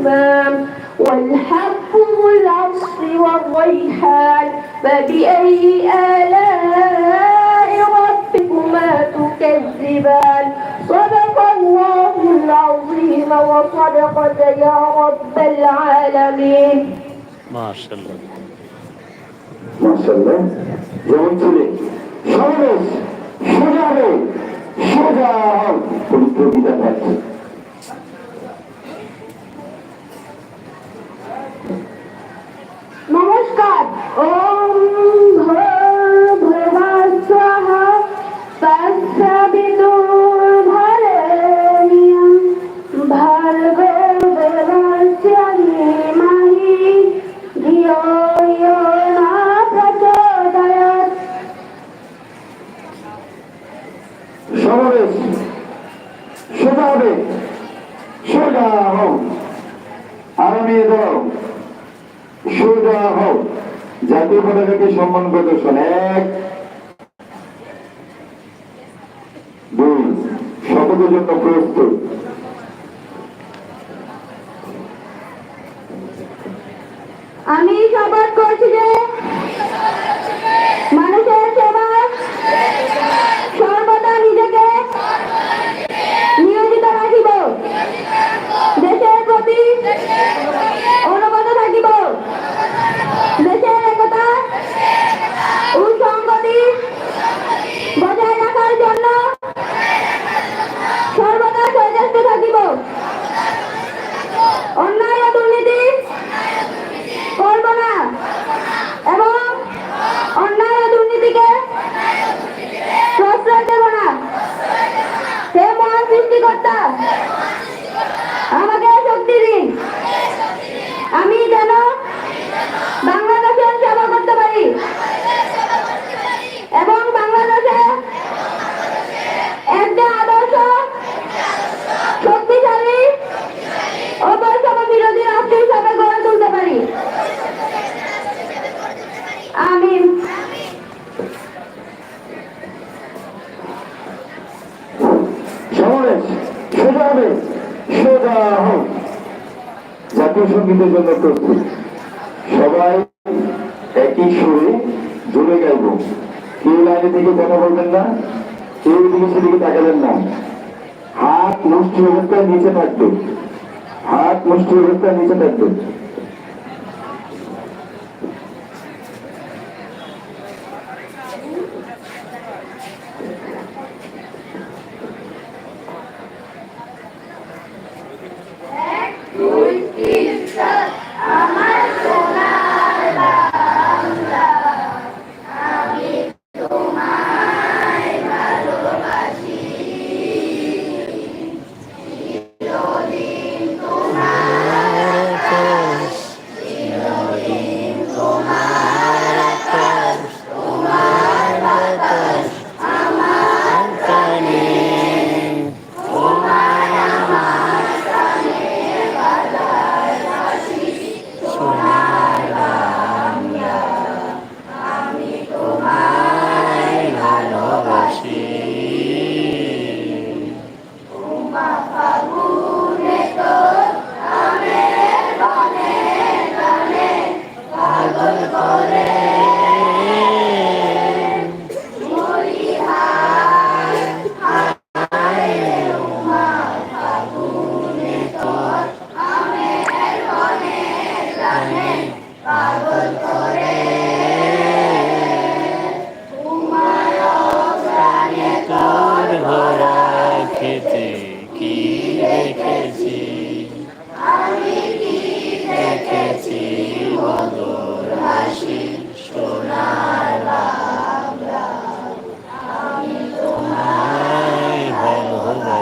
الأكمام والحب ذو العصف والريحان فبأي آلاء ربكما تكذبان صدق الله العظيم وصدقت يا رب العالمين মাশাল্লাহ মার্শাল্লাহ যেমন ছিলে সমাবেশ সোজা হবে সোজা হন পবিত্র বিধান আছে সমাবেশ সোজা হবে সোজা হও আরামে দাও সোজা হও জাতীয় পতাকাকে সম্মান প্রদর্শন এক, দুই, শপথের জন্য প্রস্তুত। সৃষ্টিকর্তা। আমাকে শক্তি দিন। আমি যেন সঙ্গীতের জন্য প্রস্তুত। সবাই একই সুরে জুড়ে গাইব কেউ লাইনে থেকে কথা বলবেন না, কেউ দিকে সেদিকে তাকাবেন না। হাত মুষ্টি অবস্থায় নিচে থাকবে। হাত মুষ্টি অবস্থায় নিচে থাকবে। ভালোবাসি Lord of all days.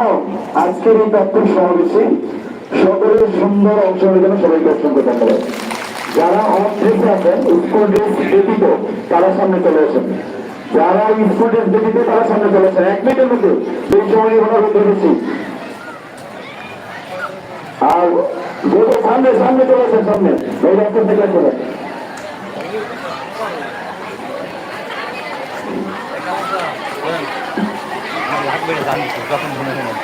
হোক আজকের এই তত্ত্ব সমাবেশে সকলের সুন্দর অংশগ্রহণের জন্য সবাইকে অসংখ্য ধন্যবাদ। যারা অফ আছেন স্কুল ড্রেস ব্যতীত তারা সামনে চলে আসেন। যারা স্কুল ড্রেস ব্যতীত তারা সামনে চলে আসেন। এক মিনিটের মধ্যে এই সময় আমরা ধরেছি আর সামনে সামনে চলে আসেন, সামনে। এই রাস্তা থেকে চলে লাগবে জানি যখন মনে হয়